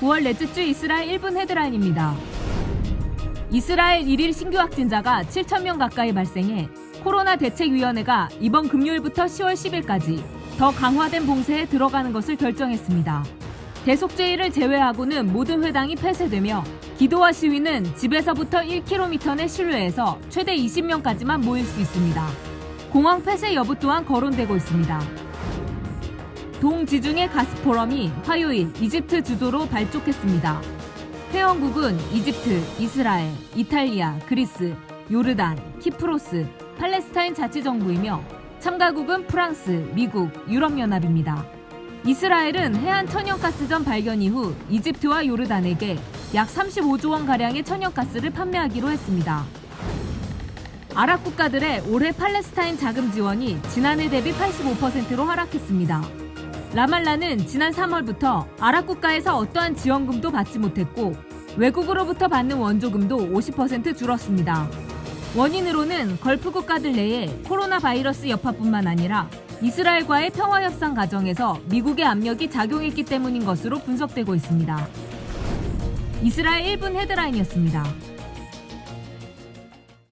9월 넷째 주 이스라엘 1분 헤드라인입니다. 이스라엘 1일 신규 확진자가 7,000명 가까이 발생해 코로나 대책위원회가 이번 금요일부터 10월 10일까지 더 강화된 봉쇄에 들어가는 것을 결정했습니다. 대속제일을 제외하고는 모든 회당이 폐쇄되며 기도와 시위는 집에서부터 1km 내 실외에서 최대 20명까지만 모일 수 있습니다. 공항 폐쇄 여부 또한 거론되고 있습니다. 동지중해 가스 포럼이 화요일 이집트 주도로 발족했습니다. 회원국은 이집트, 이스라엘, 이탈리아, 그리스, 요르단, 키프로스, 팔레스타인 자치정부이며 참가국은 프랑스, 미국, 유럽연합입니다. 이스라엘은 해안 천연가스전 발견 이후 이집트와 요르단에게 약 35조 원 가량의 천연가스를 판매하기로 했습니다. 아랍 국가들의 올해 팔레스타인 자금 지원이 지난해 대비 85%로 하락했습니다. 라말라는 지난 3월부터 아랍 국가에서 어떠한 지원금도 받지 못했고 외국으로부터 받는 원조금도 50% 줄었습니다. 원인으로는 걸프 국가들 내에 코로나 바이러스 여파뿐만 아니라 이스라엘과의 평화 협상 과정에서 미국의 압력이 작용했기 때문인 것으로 분석되고 있습니다. 이스라엘 1분 헤드라인이었습니다.